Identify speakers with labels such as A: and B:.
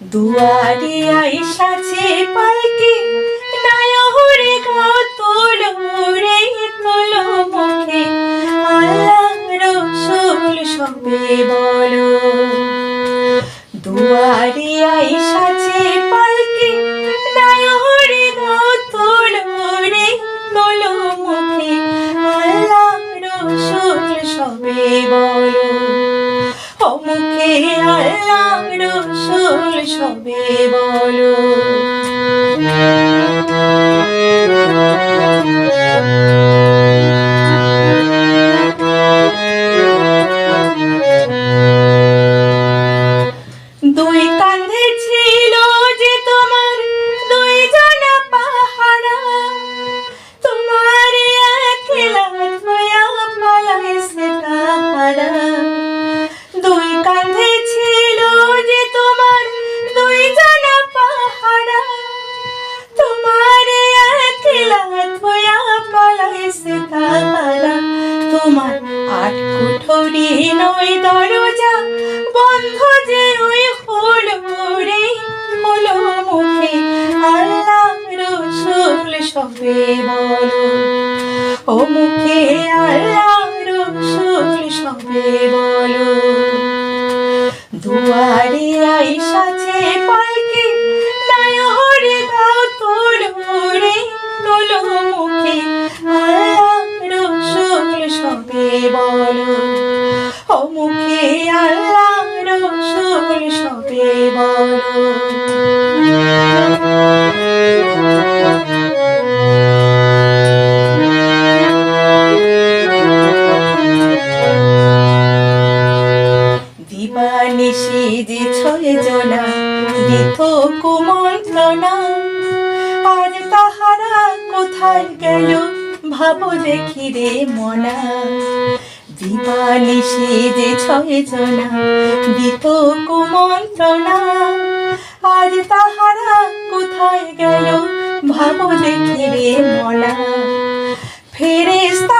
A: দুয়ারে আইসাছে পালকি নায়হরে গাও তোলো রসুল সবে দরজা বন্ধ যে ওই হলো রে হলো মুখে আল্লাহ রসুল সবে বলো ও মুখে আল্লাহ রসুল সবে বলো দুয়ারে আইসাছে পালকি নায়রে গাও তোলো রে তোলো মুখে আল্লাহ রসুল সবে বলো মুখে আল্লাহ রসুল সবে যে ছয় জনা দিত কুমন্ত্রণা আজ তাহারা কোথায় গেল, ভাবো দেখি রে মনা। দিবানিশি যে ছয় জনা দিত কুমন্ত্রণা আজ তাহারা কোথায় গেল ভাব দেখে মনা। ফেরেস্তা